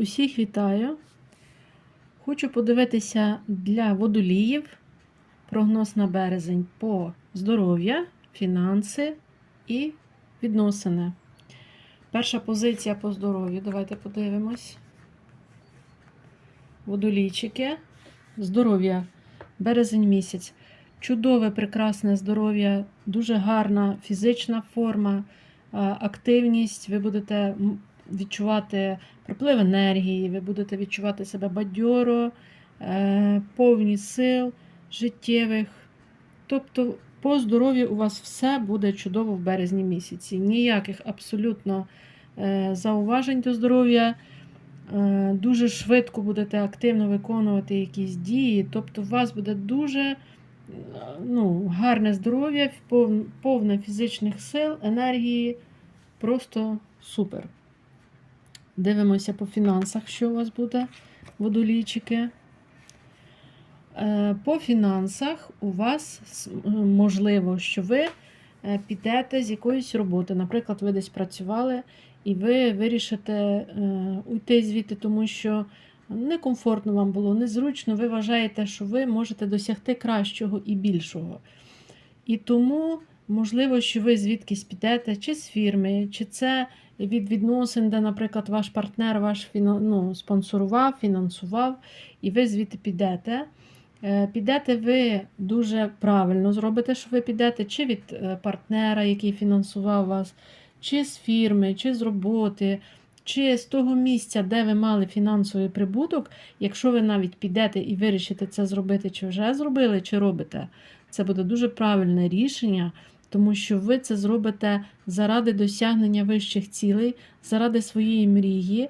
Усіх вітаю. Хочу подивитися для водоліїв прогноз на березень по здоров'я, фінанси і відносини. Перша позиція по здоров'ю. Давайте подивимось. Водолійчики. Здоров'я. Березень місяць. Чудове, прекрасне здоров'я, дуже гарна фізична форма, активність. Ви будете відчувати приплив енергії, ви будете відчувати себе бадьоро, е, повні сил життєвих. Тобто, по здоров'ю у вас все буде чудово в березні місяці. Ніяких абсолютно е, зауважень до здоров'я. Е, Дуже швидко будете активно виконувати якісь дії. Тобто, у вас буде дуже ну, гарне здоров'я, повне фізичних сил, енергії. Просто супер. Дивимося по фінансах, що у вас буде, водолійчики. Е, По фінансах у вас можливо, що ви е, підете з якоїсь роботи. Наприклад, ви десь працювали і ви вирішите е, уйти звідти, тому що некомфортно вам було, незручно. Ви вважаєте, що ви можете досягти кращого і більшого. І тому, можливо, що ви звідкись підете, чи з фірми, чи це від відносин, де, наприклад, ваш партнер ваш ну, спонсорував, фінансував, і ви звідти підете. Е, Підете ви дуже правильно зробите, що ви підете чи від е, партнера, який фінансував вас, чи з фірми, чи з роботи, чи з того місця, де ви мали фінансовий прибуток. Якщо ви навіть підете і вирішите це зробити, чи вже зробили, чи робите, це буде дуже правильне рішення, тому що ви це зробите заради досягнення вищих цілей, заради своєї мрії.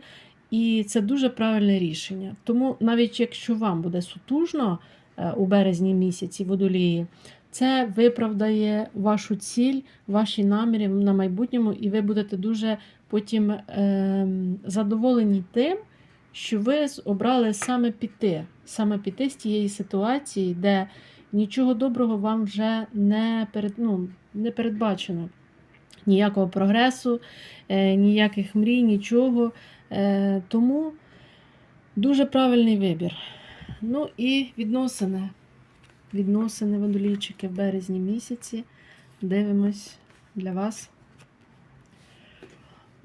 І це дуже правильне рішення. Тому навіть якщо вам буде сутужно е, у березні місяці водолії, це виправдає вашу ціль, ваші наміри на майбутньому, і ви будете дуже потім ем, задоволені тим, що ви обрали саме піти, саме піти з тієї ситуації, де нічого доброго вам вже не, перед, ну, не передбачено. Ніякого прогресу, е, ніяких мрій, нічого. Е, тому дуже правильний вибір. Ну і відносини. Відносини водолійчики в березні місяці. Дивимось для вас.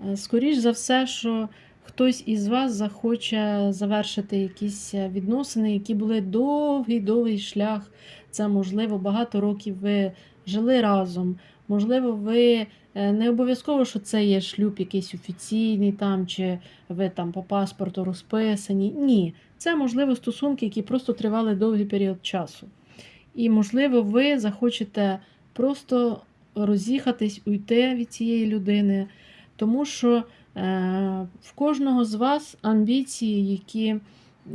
Е, Скоріш за все, що хтось із вас захоче завершити якісь е, відносини, які були довгий-довгий шлях. Це, можливо, багато років ви жили разом. Можливо, ви е, не обов'язково, що це є шлюб якийсь офіційний, там, чи ви там по паспорту розписані. Ні, це можливо стосунки, які просто тривали довгий період часу. І, можливо, ви захочете просто роз'їхатись, уйти від цієї людини, тому що е, в кожного з вас амбіції, які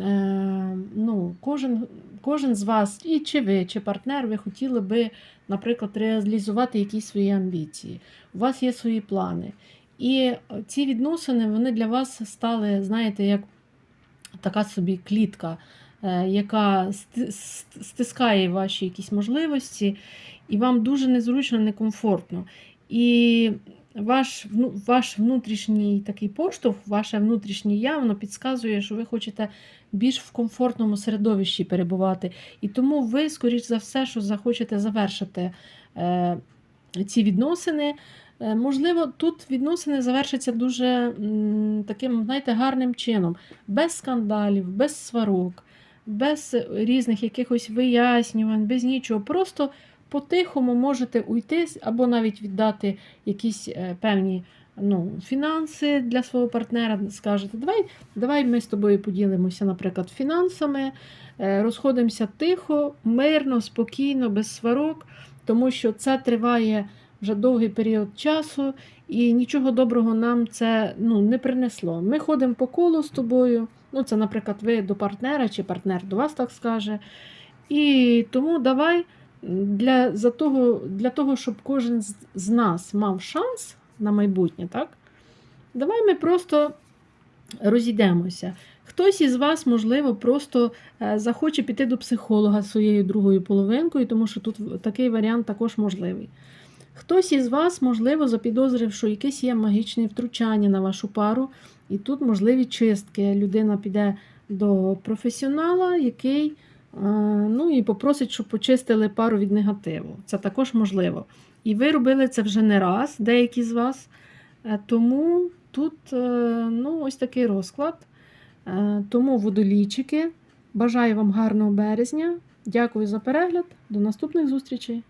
е, ну, кожен, кожен з вас, і чи ви, чи партнер, ви хотіли би, наприклад, реалізувати якісь свої амбіції. У вас є свої плани. І ці відносини вони для вас стали, знаєте, як така собі клітка, е, яка стискає ваші якісь можливості, і вам дуже незручно, некомфортно. І ваш, ваш внутрішній такий поштовх, ваше внутрішнє я, воно підказує, що ви хочете більш в комфортному середовищі перебувати. І тому ви, скоріш за все, що захочете завершити е, ці відносини. Е, Можливо, тут відносини завершаться дуже таким, знаєте, гарним чином, без скандалів, без сварок, без різних якихось вияснювань, без нічого. Просто по-тихому можете уйти або навіть віддати якісь е, певні ну, фінанси для свого партнера. Скажете, давай, давай ми з тобою поділимося, наприклад, фінансами, е, розходимося тихо, мирно, спокійно, без сварок, тому що це триває вже довгий період часу, і нічого доброго нам це ну, не принесло. Ми ходимо по колу з тобою. Ну, це, наприклад, ви до партнера, чи партнер до вас так скаже. І тому давай для, за того, для того, щоб кожен з, нас мав шанс на майбутнє, так? Давай ми просто розійдемося. Хтось із вас, можливо, просто е, захоче піти до психолога своєю другою половинкою, тому що тут такий варіант також можливий. Хтось із вас, можливо, запідозрив, що якесь є магічне втручання на вашу пару, і тут можливі чистки. Людина піде до професіонала, який ну, і попросить, щоб почистили пару від негативу. Це також можливо. І ви робили це вже не раз, деякі з вас. Е, Тому тут е, ну, ось такий розклад. Е, Тому водолійчики. Бажаю вам гарного березня. Дякую за перегляд. До наступних зустрічей!